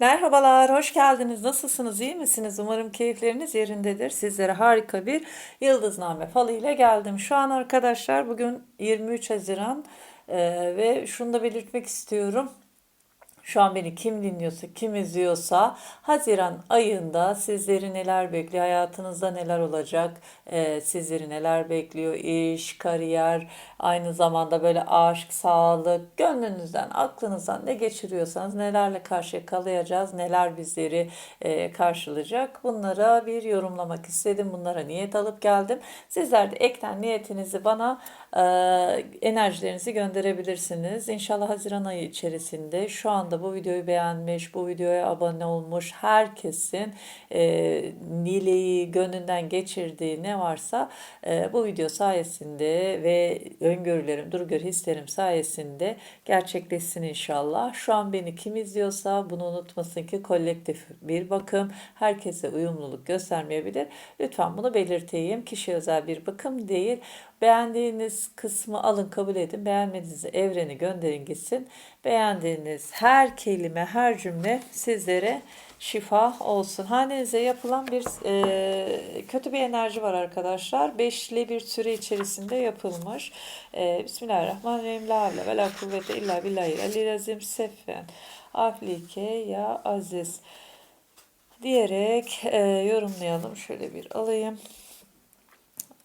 Merhabalar, hoş geldiniz. Nasılsınız, iyi misiniz? Umarım keyifleriniz yerindedir. Sizlere harika bir yıldızname falı ile geldim. Şu an arkadaşlar bugün 23 Haziran eee, ve şunu da belirtmek istiyorum. Şu an beni kim dinliyorsa, kim izliyorsa Haziran ayında sizleri neler bekliyor, hayatınızda neler olacak, e, sizleri neler bekliyor, iş, kariyer, aynı zamanda böyle aşk, sağlık, gönlünüzden, aklınızdan ne geçiriyorsanız nelerle karşı kalacağız, neler bizleri e, karşılayacak? Bunlara bir yorumlamak istedim, bunlara niyet alıp geldim. Sizler de ekten niyetinizi bana enerjilerinizi gönderebilirsiniz. İnşallah Haziran ayı içerisinde şu anda bu videoyu beğenmiş, bu videoya abone olmuş herkesin e, dileği, gönlünden geçirdiği ne varsa e, bu video sayesinde ve öngörülerim, durgör hislerim sayesinde gerçekleşsin inşallah. Şu an beni kim izliyorsa bunu unutmasın ki kolektif bir bakım herkese uyumluluk göstermeyebilir. Lütfen bunu belirteyim. Kişi özel bir bakım değil. Beğendiğiniz kısmı alın kabul edin. Beğenmediğinizi evreni gönderin gitsin. Beğendiğiniz her kelime, her cümle sizlere şifa olsun. Hanenize yapılan bir e, kötü bir enerji var arkadaşlar. Beşli bir süre içerisinde yapılmış. E, Bismillahirrahmanirrahim. La havle ve la kuvvete illa billahi ali azim seffen. Aflike ya aziz diyerek e, yorumlayalım. Şöyle bir alayım.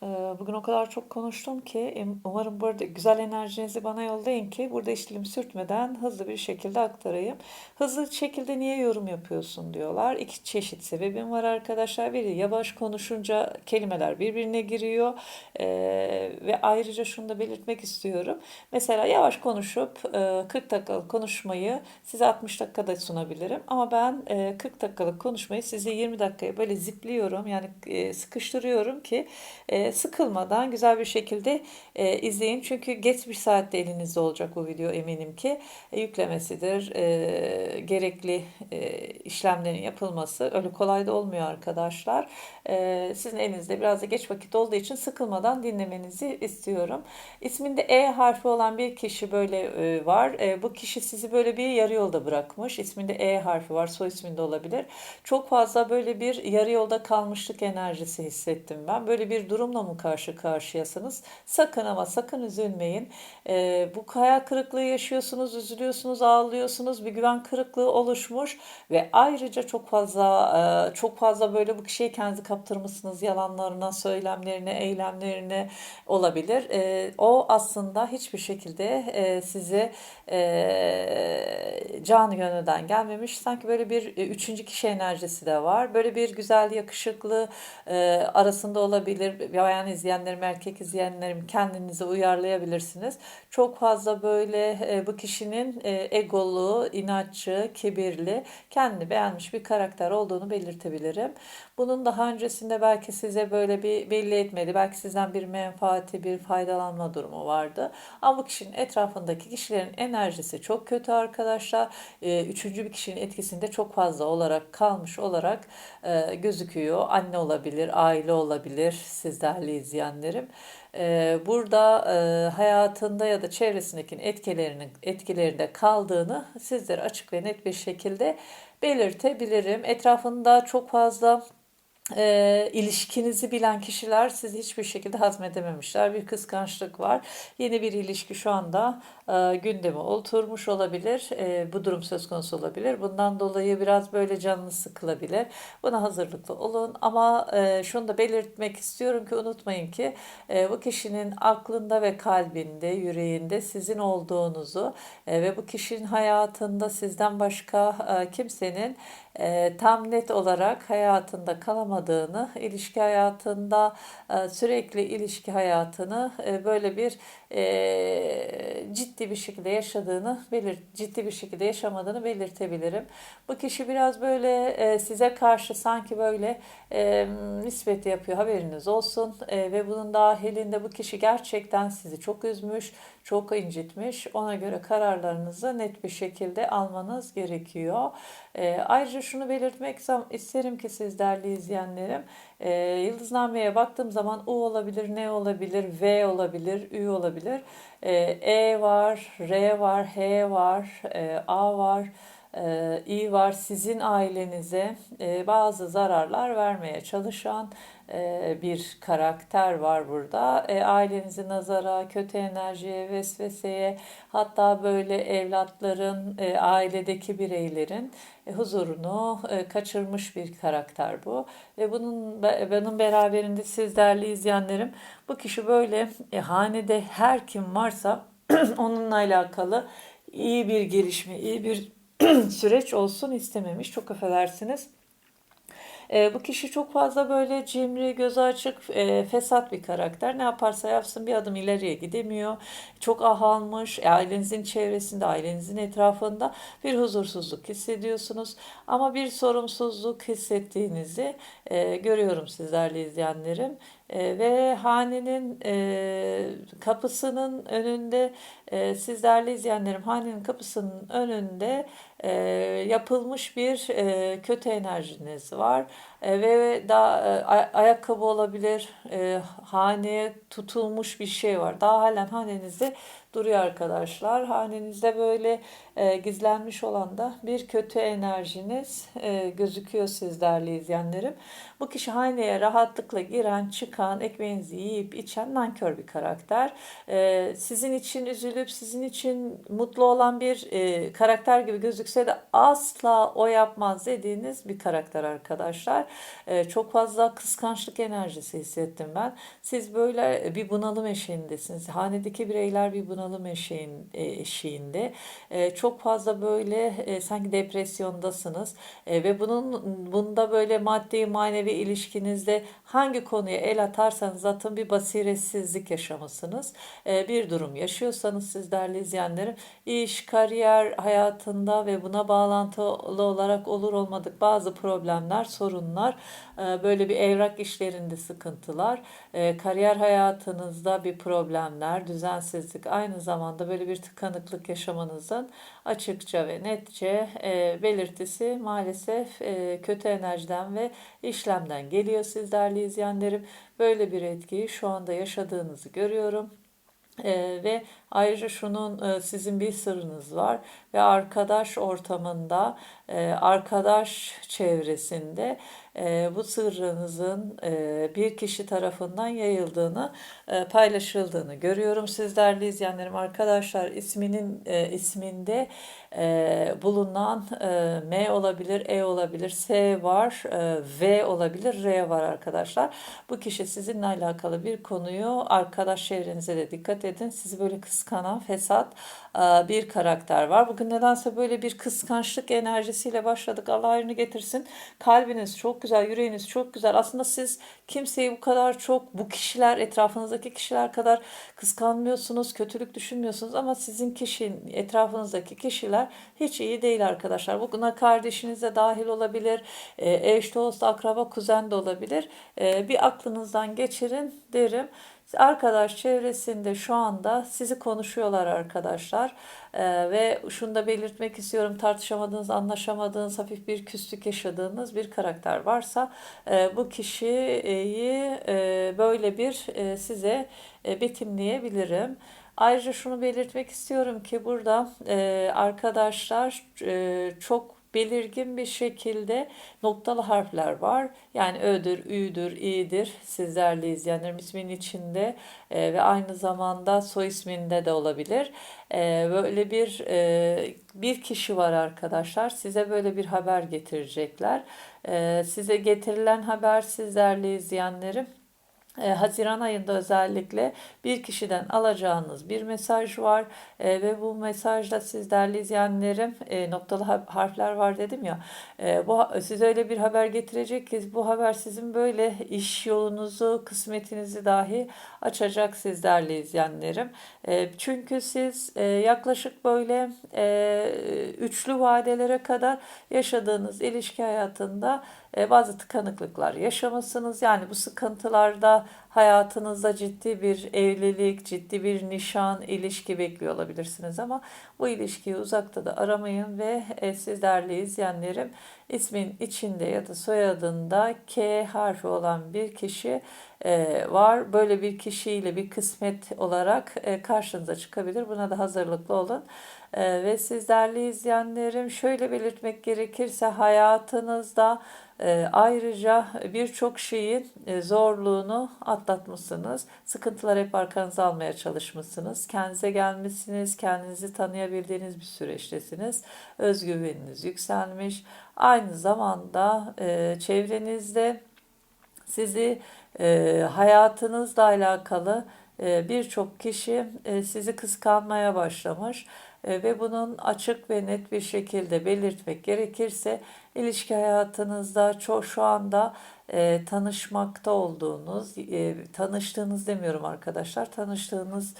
Ee, Bugün o kadar çok konuştum ki umarım burada güzel enerjinizi bana yollayın ki burada işlemi sürtmeden hızlı bir şekilde aktarayım. Hızlı şekilde niye yorum yapıyorsun diyorlar. İki çeşit sebebim var arkadaşlar. Biri yavaş konuşunca kelimeler birbirine giriyor Ee, ve ayrıca şunu da belirtmek istiyorum. Mesela yavaş konuşup e, 40 dakikalık konuşmayı size 60 dakikada sunabilirim ama ben e, 40 dakikalık konuşmayı size 20 dakikaya böyle zipliyorum yani e, sıkıştırıyorum ki e, sıkılmadan güzel bir şekilde e, izleyin. Çünkü geç bir saatte elinizde olacak bu video eminim ki. E, yüklemesidir, e, gerekli e, işlemlerin yapılması öyle kolay da olmuyor arkadaşlar. E, sizin elinizde biraz da geç vakit olduğu için sıkılmadan dinlemenizi istiyorum. İsminde E harfi olan bir kişi böyle e, var. E, bu kişi sizi böyle bir yarı yolda bırakmış. İsminde E harfi var, soy isminde olabilir. Çok fazla böyle bir yarı yolda kalmışlık enerjisi hissettim ben. Böyle bir durumla mı karşı karşıyasınız? Sakın ama sakın üzülmeyin. E, bu hayal kırıklığı yaşıyorsunuz, üzülüyorsunuz, ağlıyorsunuz. Bir güven kırıklığı oluşmuş ve ayrıca çok fazla e, çok fazla böyle bu kişiye kendinizi kaptırmışsınız yalanlarına, söylemlerine, eylemlerine olabilir. E, o aslında hiçbir şekilde e, size e, canı gönülden gelmemiş. Sanki böyle bir e, üçüncü kişi enerjisi de var. Böyle bir güzel, yakışıklı e, arasında olabilir. Bayan izleyenlerim, erkek izleyenlerim kendinizi uyarlayabilirsiniz. Çok fazla böyle e, bu kişinin e, egolu, inatçı, kibirli, kendini beğenmiş bir karakter olduğunu belirtebilirim. Bunun daha öncesinde belki size böyle bir belli etmedi. Belki sizden bir menfaati, bir faydalanma durumu vardı. Ama bu kişinin etrafındaki kişilerin enerjisi çok kötü arkadaşlar. E, üçüncü bir kişinin etkisinde çok fazla olarak kalmış olarak e, gözüküyor. Anne olabilir, aile olabilir siz değerli izleyenlerim. E, burada e, hayatında ya da çevresindeki etkilerinin etkilerinde kaldığını sizlere açık ve net bir şekilde belirtebilirim. Etrafında çok fazla e, ilişkinizi bilen kişiler sizi hiçbir şekilde hazmedememişler. Bir kıskançlık var. Yeni bir ilişki şu anda e, gündeme oturmuş olabilir. E, bu durum söz konusu olabilir. Bundan dolayı biraz böyle canınız sıkılabilir. Buna hazırlıklı olun. Ama e, şunu da belirtmek istiyorum ki unutmayın ki e, bu kişinin aklında ve kalbinde, yüreğinde sizin olduğunuzu e, ve bu kişinin hayatında sizden başka e, kimsenin e, tam net olarak hayatında kalamadığını, ilişki hayatında e, sürekli ilişki hayatını e, böyle bir e, ciddi bir şekilde yaşadığını belir ciddi bir şekilde yaşamadığını belirtebilirim. Bu kişi biraz böyle e, size karşı sanki böyle e, nispet yapıyor haberiniz olsun e, ve bunun dahilinde bu kişi gerçekten sizi çok üzmüş, çok incitmiş. Ona göre kararlarınızı net bir şekilde almanız gerekiyor. E, ayrıca şunu belirtmek isterim ki siz değerli izleyenlerim, e, Yıldızname'ye baktığım zaman U olabilir, N olabilir, V olabilir, Ü olabilir. E, e var, R var, H var, e, A var, e, iyi var. Sizin ailenize e, bazı zararlar vermeye çalışan e, bir karakter var burada. E, ailenizi nazara, kötü enerjiye, vesveseye, hatta böyle evlatların, e, ailedeki bireylerin e, huzurunu e, kaçırmış bir karakter bu. Ve bunun be- bunun beraberinde siz değerli izleyenlerim, bu kişi böyle e, hanede her kim varsa onunla alakalı iyi bir gelişme, iyi bir süreç olsun istememiş. Çok affedersiniz. E, bu kişi çok fazla böyle cimri, gözü açık, e, fesat bir karakter. Ne yaparsa yapsın bir adım ileriye gidemiyor. Çok ahalmış. E, ailenizin çevresinde, ailenizin etrafında bir huzursuzluk hissediyorsunuz. Ama bir sorumsuzluk hissettiğinizi e, görüyorum sizlerle izleyenlerim. E, ve hanenin e, kapısının önünde e, sizlerle izleyenlerim hanenin kapısının önünde e, yapılmış bir e, kötü enerjiniz var ve daha e, ay- ayakkabı olabilir e, haneye tutulmuş bir şey var. Daha halen hanenizde duruyor arkadaşlar. Hanenizde böyle e, gizlenmiş olan da bir kötü enerjiniz e, gözüküyor sizlerle izleyenlerim. Bu kişi haneye rahatlıkla giren çıkan ekmeğinizi yiyip içen nankör bir karakter. E, sizin için üzülüp sizin için mutlu olan bir e, karakter gibi gözükse de asla o yapmaz dediğiniz bir karakter arkadaşlar. E, çok fazla kıskançlık enerjisi hissettim ben. Siz böyle bir bunalım eşiğindesiniz. Hanedeki bireyler bir bunalım eşiğin, e, eşiğinde. E, çok fazla böyle e, sanki depresyondasınız. E, ve bunun bunda böyle maddi manevi ilişkinizde hangi konuya el atarsanız atın bir basiretsizlik yaşamışsınız. E, bir durum yaşıyorsanız siz değerli izleyenlerim iş, kariyer hayatında ve buna bağlantılı olarak olur olmadık bazı problemler, sorunlar, e, böyle bir evrak işlerinde sıkıntılar, e, kariyer hayatınızda bir problemler, düzensizlik, aynı zamanda böyle bir tıkanıklık yaşamanızın açıkça ve netçe e, belirtisi maalesef e, kötü enerjiden ve işlemden geliyor siz değerli izleyenlerim. Böyle bir etkiyi şu anda yaşadığınızı görüyorum. Ee, ve ayrıca şunun e, sizin bir sırrınız var ve arkadaş ortamında, arkadaş çevresinde e, bu sırrınızın e, bir kişi tarafından yayıldığını, e, paylaşıldığını görüyorum. Sizlerle izleyenlerim arkadaşlar isminin e, isminde e, bulunan e, M olabilir, E olabilir, S var, e, V olabilir, R var arkadaşlar. Bu kişi sizinle alakalı bir konuyu arkadaş çevrenize de dikkat edin. Sizi böyle kıskanan, fesat e, bir karakter var. Bugün nedense böyle bir kıskançlık enerjisiyle başladık. Allah hayrını getirsin. Kalbiniz çok güzel, yüreğiniz çok güzel. Aslında siz kimseyi bu kadar çok, bu kişiler, etrafınızdaki kişiler kadar kıskanmıyorsunuz, kötülük düşünmüyorsunuz ama sizin kişinin, etrafınızdaki kişiler hiç iyi değil arkadaşlar. Buna kardeşiniz de dahil olabilir, e, eş, dost, akraba, kuzen de olabilir. E, Bir aklınızdan geçirin derim. Arkadaş çevresinde şu anda sizi konuşuyorlar arkadaşlar. Ee, ve şunu da belirtmek istiyorum tartışamadığınız, anlaşamadığınız, hafif bir küslük yaşadığınız bir karakter varsa e, bu kişiyi e, böyle bir e, size e, betimleyebilirim. Ayrıca şunu belirtmek istiyorum ki burada e, arkadaşlar e, çok belirgin bir şekilde noktalı harfler var. Yani Ö'dür, Ü'dür, İ'dir sizlerle izleyenlerim ismin içinde e, ve aynı zamanda soy isminde de olabilir. E, böyle bir e, bir kişi var arkadaşlar. Size böyle bir haber getirecekler. E, size getirilen haber sizlerle izleyenlerim e, Haziran ayında özellikle bir kişiden alacağınız bir mesaj var. E, ve bu mesajda siz değerli izleyenlerim e, noktalı ha- harfler var dedim ya e, bu size öyle bir haber getirecek ki bu haber sizin böyle iş yolunuzu kısmetinizi dahi açacak siz değerli izleyenlerim. E, çünkü siz e, yaklaşık böyle e, üçlü vadelere kadar yaşadığınız ilişki hayatında e, bazı tıkanıklıklar yaşamışsınız. Yani bu sıkıntılarda hayatınızda ciddi bir evlilik, ciddi bir nişan, ilişki bekliyor olabilirsiniz ama bu ilişkiyi uzakta da aramayın ve e, siz değerli izleyenlerim ismin içinde ya da soyadında K harfi olan bir kişi e, var. Böyle bir kişiyle bir kısmet olarak e, karşınıza çıkabilir. Buna da hazırlıklı olun. Ve siz değerli izleyenlerim şöyle belirtmek gerekirse hayatınızda ayrıca birçok şeyin e, zorluğunu atlatmışsınız. Sıkıntılar hep arkanıza almaya çalışmışsınız. Kendinize gelmişsiniz, kendinizi tanıyabildiğiniz bir süreçtesiniz. Özgüveniniz yükselmiş. Aynı zamanda e, çevrenizde sizi e, hayatınızla alakalı birçok kişi sizi kıskanmaya başlamış ve bunun açık ve net bir şekilde belirtmek gerekirse ilişki hayatınızda çok şu anda e, tanışmakta olduğunuz, e, tanıştığınız demiyorum arkadaşlar, tanıştığınız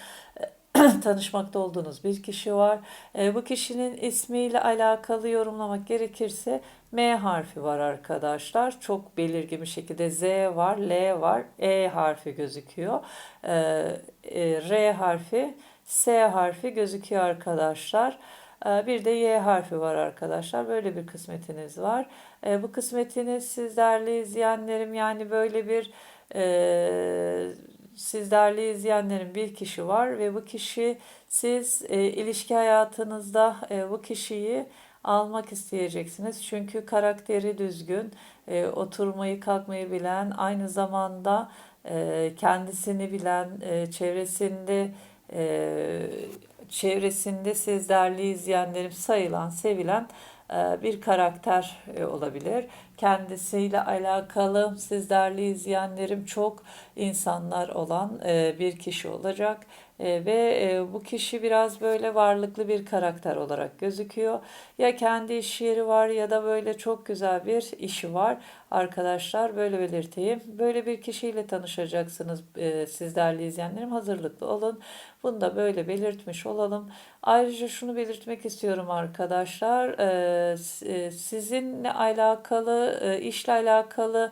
tanışmakta olduğunuz bir kişi var. E, bu kişinin ismiyle alakalı yorumlamak gerekirse M harfi var arkadaşlar. Çok belirgin bir şekilde Z var, L var, E harfi gözüküyor. E, e, R harfi, S harfi gözüküyor arkadaşlar. E, bir de Y harfi var arkadaşlar. Böyle bir kısmetiniz var. E, bu kısmetiniz siz değerli izleyenlerim yani böyle bir e, siz değerli izleyenlerin bir kişi var ve bu kişi siz e, ilişki hayatınızda e, bu kişiyi almak isteyeceksiniz. Çünkü karakteri düzgün, oturmayı kalkmayı bilen, aynı zamanda kendisini bilen, çevresinde çevresinde siz değerli izleyenlerim sayılan, sevilen e, bir karakter e, olabilir. Kendisiyle alakalı siz değerli izleyenlerim çok insanlar olan e, bir kişi olacak ve bu kişi biraz böyle varlıklı bir karakter olarak gözüküyor. Ya kendi iş yeri var ya da böyle çok güzel bir işi var. Arkadaşlar böyle belirteyim. Böyle bir kişiyle tanışacaksınız siz değerli izleyenlerim hazırlıklı olun. Bunu da böyle belirtmiş olalım. Ayrıca şunu belirtmek istiyorum arkadaşlar. Sizinle alakalı, işle alakalı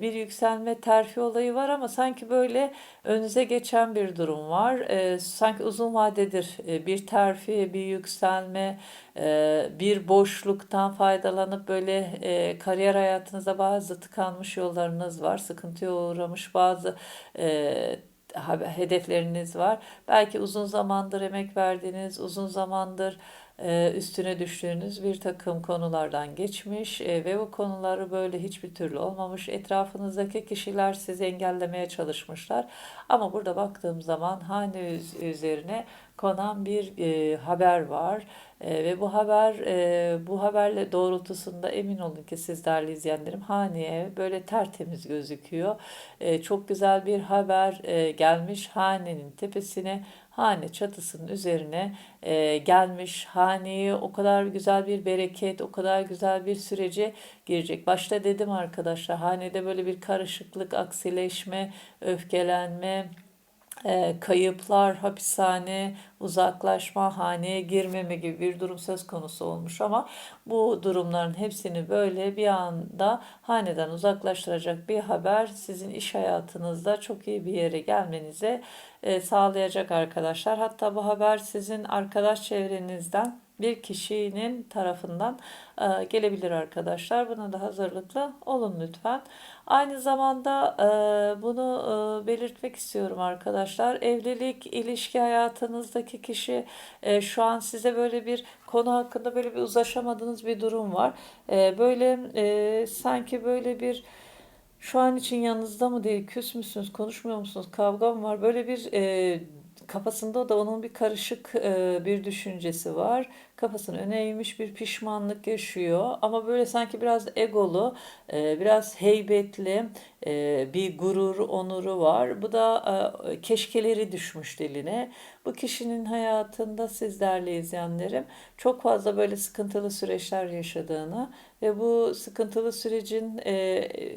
bir yükselme terfi olayı var ama sanki böyle önünüze geçen bir durum var. Sanki uzun vadedir bir terfi, bir yükselme, bir boşluktan faydalanıp böyle kariyer hayatınızda bazı tıkanmış yollarınız var, sıkıntıya uğramış bazı hedefleriniz var. Belki uzun zamandır emek verdiğiniz, uzun zamandır e, üstüne düştüğünüz bir takım konulardan geçmiş e, ve bu konuları böyle hiçbir türlü olmamış. Etrafınızdaki kişiler sizi engellemeye çalışmışlar. Ama burada baktığım zaman hane üzerine konan bir e, haber var. E, ve bu haber e, bu haberle doğrultusunda emin olun ki siz değerli izleyenlerim haneye böyle tertemiz gözüküyor. E, çok güzel bir haber e, gelmiş hanenin tepesine hane çatısının üzerine e, gelmiş. Haneye o kadar güzel bir bereket, o kadar güzel bir sürece girecek. Başta dedim arkadaşlar hanede böyle bir karışıklık, aksileşme, öfkelenme, e, kayıplar, hapishane, uzaklaşma, haneye girmeme gibi bir durum söz konusu olmuş ama bu durumların hepsini böyle bir anda haneden uzaklaştıracak bir haber sizin iş hayatınızda çok iyi bir yere gelmenize e, sağlayacak arkadaşlar. Hatta bu haber sizin arkadaş çevrenizden bir kişinin tarafından e, gelebilir arkadaşlar. Buna da hazırlıklı olun lütfen. Aynı zamanda e, bunu belirtmek istiyorum arkadaşlar. Evlilik, ilişki hayatınızdaki kişi şu an size böyle bir konu hakkında böyle bir uzlaşamadığınız bir durum var. Böyle sanki böyle bir şu an için yanınızda mı değil, küs müsünüz, konuşmuyor musunuz, kavga mı var? Böyle bir e, kafasında da onun bir karışık e, bir düşüncesi var. Kafasını öne eğmiş bir pişmanlık yaşıyor. Ama böyle sanki biraz egolu, e, biraz heybetli e, bir gurur, onuru var. Bu da e, keşkeleri düşmüş diline. Bu kişinin hayatında siz değerli izleyenlerim çok fazla böyle sıkıntılı süreçler yaşadığını ve bu sıkıntılı sürecin e,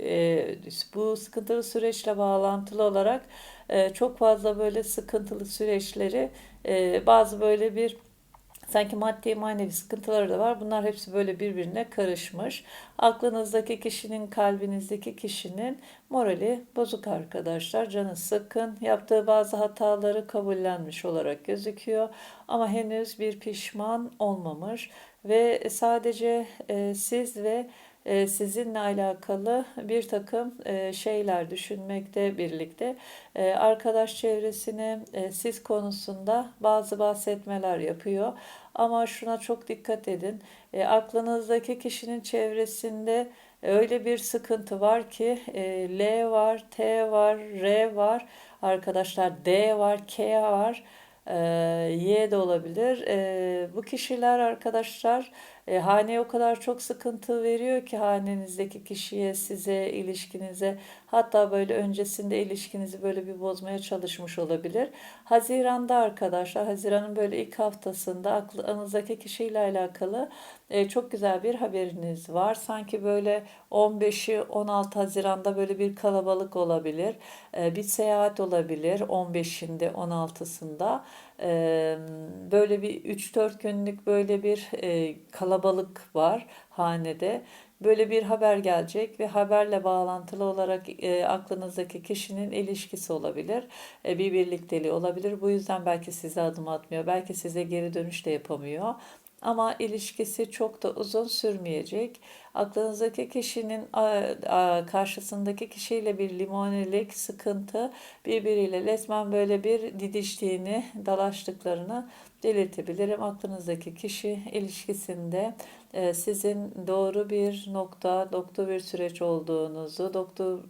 e, bu sıkıntılı süreçle bağlantılı olarak e, çok fazla böyle sıkıntılı süreçleri e, bazı böyle bir Sanki maddi manevi sıkıntıları da var. Bunlar hepsi böyle birbirine karışmış. Aklınızdaki kişinin, kalbinizdeki kişinin morali bozuk arkadaşlar. Canı sıkın. Yaptığı bazı hataları kabullenmiş olarak gözüküyor. Ama henüz bir pişman olmamış. Ve sadece e, siz ve sizinle alakalı bir takım e, şeyler düşünmekte birlikte e, arkadaş çevresine siz konusunda bazı bahsetmeler yapıyor. Ama şuna çok dikkat edin. E, aklınızdaki kişinin çevresinde öyle bir sıkıntı var ki e, L var, T var, R var, arkadaşlar D var, K var. Y de olabilir. Bu kişiler arkadaşlar e, haneye o kadar çok sıkıntı veriyor ki hanenizdeki kişiye, size, ilişkinize hatta böyle öncesinde ilişkinizi böyle bir bozmaya çalışmış olabilir. Haziranda arkadaşlar, Haziran'ın böyle ilk haftasında aklınızdaki kişiyle alakalı e, çok güzel bir haberiniz var. Sanki böyle 15'i 16 Haziran'da böyle bir kalabalık olabilir. E, bir seyahat olabilir 15'inde 16'sında. Böyle bir 3-4 günlük böyle bir kalabalık var hanede. Böyle bir haber gelecek ve haberle bağlantılı olarak e, aklınızdaki kişinin ilişkisi olabilir. E, bir birlikteliği olabilir. Bu yüzden belki size adım atmıyor. Belki size geri dönüş de yapamıyor. Ama ilişkisi çok da uzun sürmeyecek. Aklınızdaki kişinin karşısındaki kişiyle bir limonelik, sıkıntı birbiriyle resmen böyle bir didiştiğini, dalaştıklarını belirtebilirim. Aklınızdaki kişi ilişkisinde e, sizin doğru bir nokta, doğru bir süreç olduğunuzu,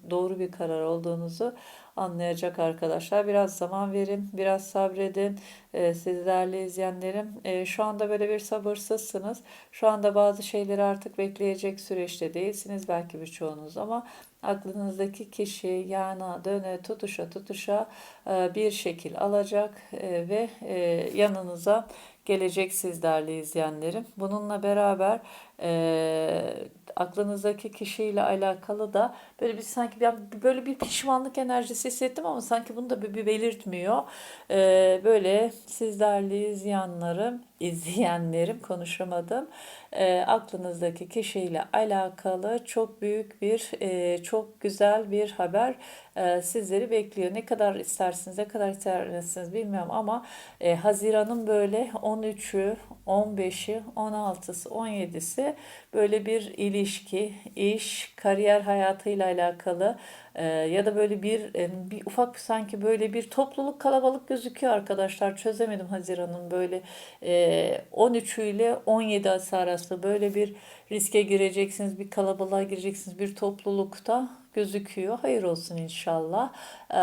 doğru bir karar olduğunuzu anlayacak arkadaşlar. Biraz zaman verin, biraz sabredin. Ee, siz değerli izleyenlerim. Ee, şu anda böyle bir sabırsızsınız. Şu anda bazı şeyleri artık bekleyecek süreçte değilsiniz belki birçoğunuz ama aklınızdaki kişi yana döne tutuşa tutuşa e, bir şekil alacak e, ve e, yanınıza gelecek siz değerli izleyenlerim. Bununla beraber e, aklınızdaki kişiyle alakalı da böyle bir sanki ben böyle bir pişmanlık enerjisi hissettim ama sanki bunu da bir, bir belirtmiyor. E, böyle siz değerli izleyenlerim, izleyenlerim konuşamadım. E, aklınızdaki kişiyle alakalı çok büyük bir, e, çok güzel bir haber e, sizleri bekliyor. Ne kadar istersiniz, ne kadar istersiniz bilmiyorum ama e, Haziran'ın böyle 13'ü, 15'i, 16'sı, 17'si böyle bir ilişki, iş, kariyer hayatıyla alakalı e, ya da böyle bir bir ufak sanki böyle bir topluluk kalabalık gözüküyor arkadaşlar. Çözemedim Haziran'ın böyle e, 13 ile 17 arası böyle bir riske gireceksiniz, bir kalabalığa gireceksiniz, bir toplulukta gözüküyor. Hayır olsun inşallah. Ee,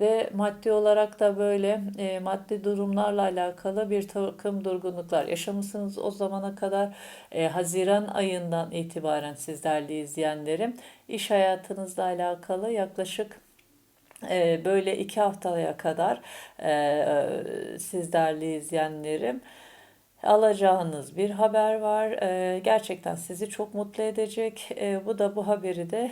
ve maddi olarak da böyle e, maddi durumlarla alakalı bir takım durgunluklar yaşamışsınız o zamana kadar. E, Haziran ayından itibaren sizlerle izleyenlerim iş hayatınızla alakalı yaklaşık e, böyle iki haftaya kadar e, sizlerle izleyenlerim alacağınız bir haber var. E, gerçekten sizi çok mutlu edecek. Bu da bu haberi de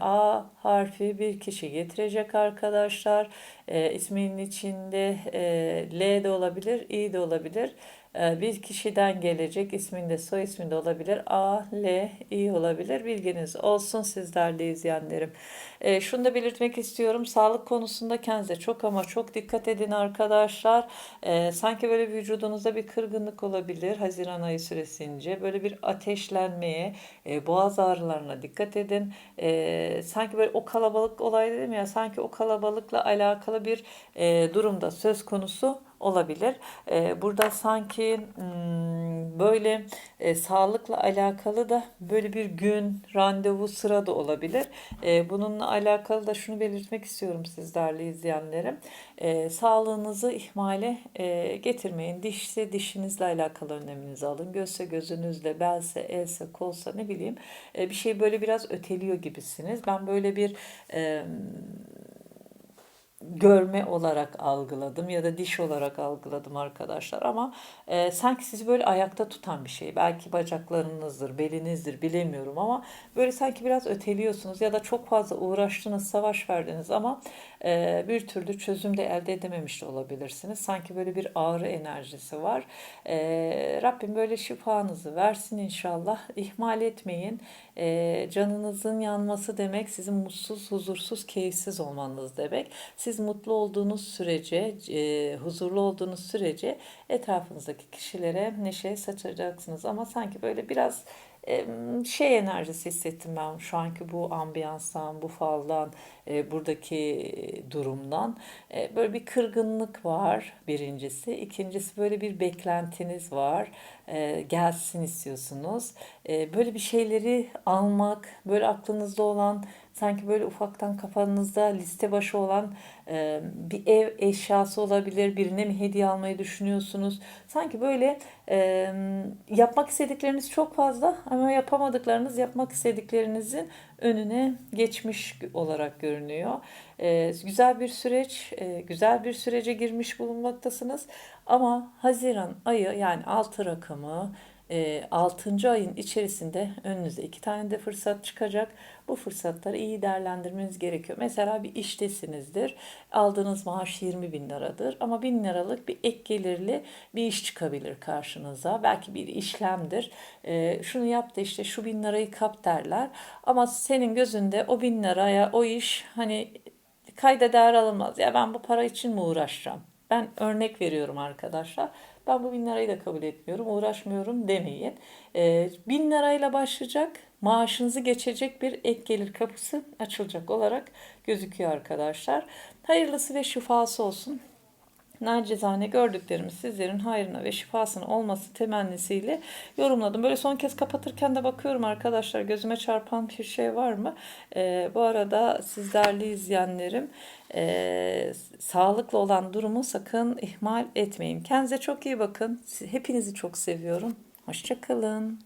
A harfi bir kişi getirecek arkadaşlar. İsminin içinde L de olabilir, I de olabilir. Ee, bir kişiden gelecek isminde soy isminde olabilir. A, L, I olabilir. Bilginiz olsun sizlerle izleyenlerim. E, şunu da belirtmek istiyorum. Sağlık konusunda kendinize çok ama çok dikkat edin arkadaşlar. E, sanki böyle vücudunuzda bir kırgınlık olabilir Haziran ayı süresince. Böyle bir ateşlenmeye, e, boğaz ağrılarına dikkat edin. E, sanki böyle o kalabalık olay dedim ya sanki o kalabalıkla alakalı bir e, durumda söz konusu olabilir. Ee, burada sanki hmm, böyle e, sağlıkla alakalı da böyle bir gün, randevu, sıra da olabilir. Ee, bununla alakalı da şunu belirtmek istiyorum sizlerle izleyenlerim. Ee, sağlığınızı ihmale e, getirmeyin. Dişse dişinizle alakalı önleminizi alın. Gözse gözünüzle, belse, else, kolsa ne bileyim e, bir şey böyle biraz öteliyor gibisiniz. Ben böyle bir görme olarak algıladım ya da diş olarak algıladım arkadaşlar ama e, sanki sizi böyle ayakta tutan bir şey. Belki bacaklarınızdır, belinizdir bilemiyorum ama böyle sanki biraz öteliyorsunuz ya da çok fazla uğraştınız, savaş verdiniz ama e, bir türlü çözüm de elde edememiş de olabilirsiniz. Sanki böyle bir ağrı enerjisi var. E, Rabbim böyle şifanızı versin inşallah. İhmal etmeyin. E, canınızın yanması demek sizin mutsuz, huzursuz, keyifsiz olmanız demek. Siz mutlu olduğunuz sürece, e, huzurlu olduğunuz sürece etrafınızdaki kişilere neşe saçacaksınız. Ama sanki böyle biraz şey enerjisi hissettim ben şu anki bu ambiyanstan, bu faldan, e, buradaki durumdan. E, böyle bir kırgınlık var birincisi. İkincisi böyle bir beklentiniz var. E, gelsin istiyorsunuz. Böyle bir şeyleri almak, böyle aklınızda olan sanki böyle ufaktan kafanızda liste başı olan e, bir ev eşyası olabilir. Birine mi hediye almayı düşünüyorsunuz? Sanki böyle e, yapmak istedikleriniz çok fazla ama yapamadıklarınız yapmak istediklerinizin önüne geçmiş olarak görünüyor. E, güzel bir süreç, e, güzel bir sürece girmiş bulunmaktasınız. Ama Haziran ayı yani 6 rakamı e, 6. ayın içerisinde önünüze iki tane de fırsat çıkacak. Bu fırsatları iyi değerlendirmeniz gerekiyor. Mesela bir iştesinizdir. Aldığınız maaş 20 bin liradır. Ama 1000 liralık bir ek gelirli bir iş çıkabilir karşınıza. Belki bir işlemdir. E, şunu yap da işte şu bin lirayı kap derler. Ama senin gözünde o bin liraya o iş hani kayda değer alınmaz. Ya ben bu para için mi uğraşacağım? Ben örnek veriyorum arkadaşlar. Ben bu bin lirayı da kabul etmiyorum, uğraşmıyorum demeyin. Ee, bin lirayla başlayacak, maaşınızı geçecek bir ek gelir kapısı açılacak olarak gözüküyor arkadaşlar. Hayırlısı ve şifası olsun. Nacizane gördüklerimiz sizlerin hayrına ve şifasına olması temennisiyle yorumladım. Böyle son kez kapatırken de bakıyorum arkadaşlar gözüme çarpan bir şey var mı? Ee, bu arada siz değerli izleyenlerim e, sağlıklı olan durumu sakın ihmal etmeyin. Kendinize çok iyi bakın. Hepinizi çok seviyorum. Hoşçakalın.